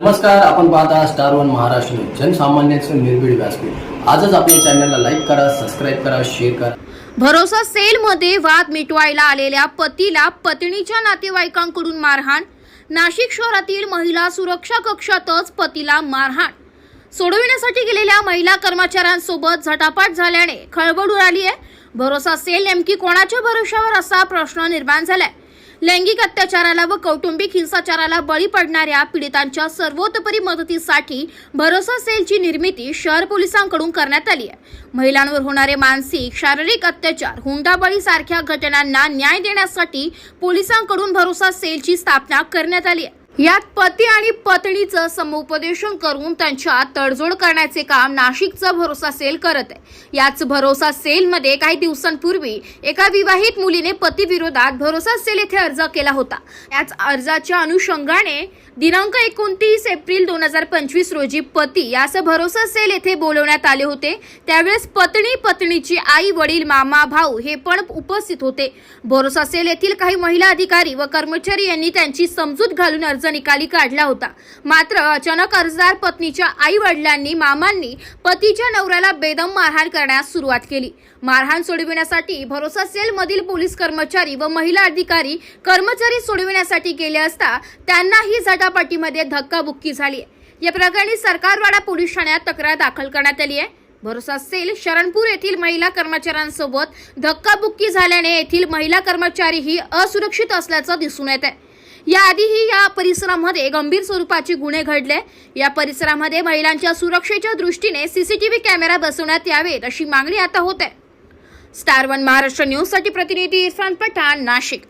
नमस्कार आपण पाहता स्टार वन महाराष्ट्र न्यूज. जनसामान्यांचं निर्भीड व्यासपीठ. आजच आपल्या चॅनलला लाईक करा सबस्क्राईब करा शेअर करा. भरोसा सेलमध्ये वाद मिटवायला आलेल्या पतीला पत्नीच्या नातेवाईकांकडून मारहाण. नाशिक शहरातील महिला सुरक्षा कक्षातच पतीला मारहाण. सोडविण्यासाठी गेलेल्या महिला कर्मचाऱ्यांसोबत झटापट झाल्याने खळबळ उडाली आहे. भरोसा सेल नेमकी कोणाच्या भरोशावर असा प्रश्न निर्माण झालाय? लैंगिक अत्याचाराला व कौटुंबिक हिंसाचाराला बळी पडणाऱ्या पीडितांच्या सर्वतोपरी मदतीसाठी भरोसा सेलची निर्मिती शहर पोलिसांकडून करण्यात आली आहे. महिलांवर होणारे मानसिक शारीरिक अत्याचार हुंडाबळी सारख्या घटनांना न्याय देण्यासाठी पोलिसांकडून भरोसा सेलची स्थापना करण्यात आली आहे. यात पती आणि पत्नीचं समुपदेशन करून त्यांच्या तडजोड करण्याचे काम नाशिकचा भरोसा सेल करत आहे. याच भरोसा सेलमध्ये काही दिवसांपूर्वी एका विवाहित मुलीने पतीविरोधात भरोसा सेल येथे अर्ज केला होता. याच अर्जाच्या अनुषंगाने दिनांक एकोणतीस एप्रिल दोन हजार पंचवीस रोजी पती यास भरोसा सेल येथे बोलवण्यात आले होते. त्यावेळेस पत्नी पत्नीची आई वडील मामा भाऊ हे पण उपस्थित होते. भरोसा सेल येथील काही महिला अधिकारी व कर्मचारी यांनी त्यांची समजूत घालून अर्ज निकाली काढला होता. मात्र अचानक अर्जदार पत्नीच्या आई वडिलांनी मामांनी पतीच्या नवऱ्याला बेदम मारहाण करण्यास सुरुवात केली. मारहाण सोडविण्यासाठी भरोसा सेल मधील पोलीस कर्मचारी व महिला अधिकारी कर्मचारी सोडविण्यासाठी गेले असता त्यांनाही झटापटीमध्ये धक्काबुक्की झाली या प्रकरणी सरकारवाडा पोलीस ठाण्यात तक्रार दाखल करण्यात आली आहे. भरोसा सेल शरणपूर येथील महिला कर्मचाऱ्यांसोबत धक्काबुक्की झाल्याने येथील महिला कर्मचारीही असुरक्षित असल्याचं दिसून येत आहे. याआधीही या परिसरामध्ये गंभीर स्वरूपाचे गुन्हे घडले. या परिसरामध्ये महिलांच्या सुरक्षेच्या दृष्टीने सीसीटीव्ही कॅमेरा बसवण्यात यावेत अशी मागणी आता होत. आहे स्टार वन महाराष्ट्र न्यूजसाठी प्रतिनिधी इरफान पठाण नाशिक.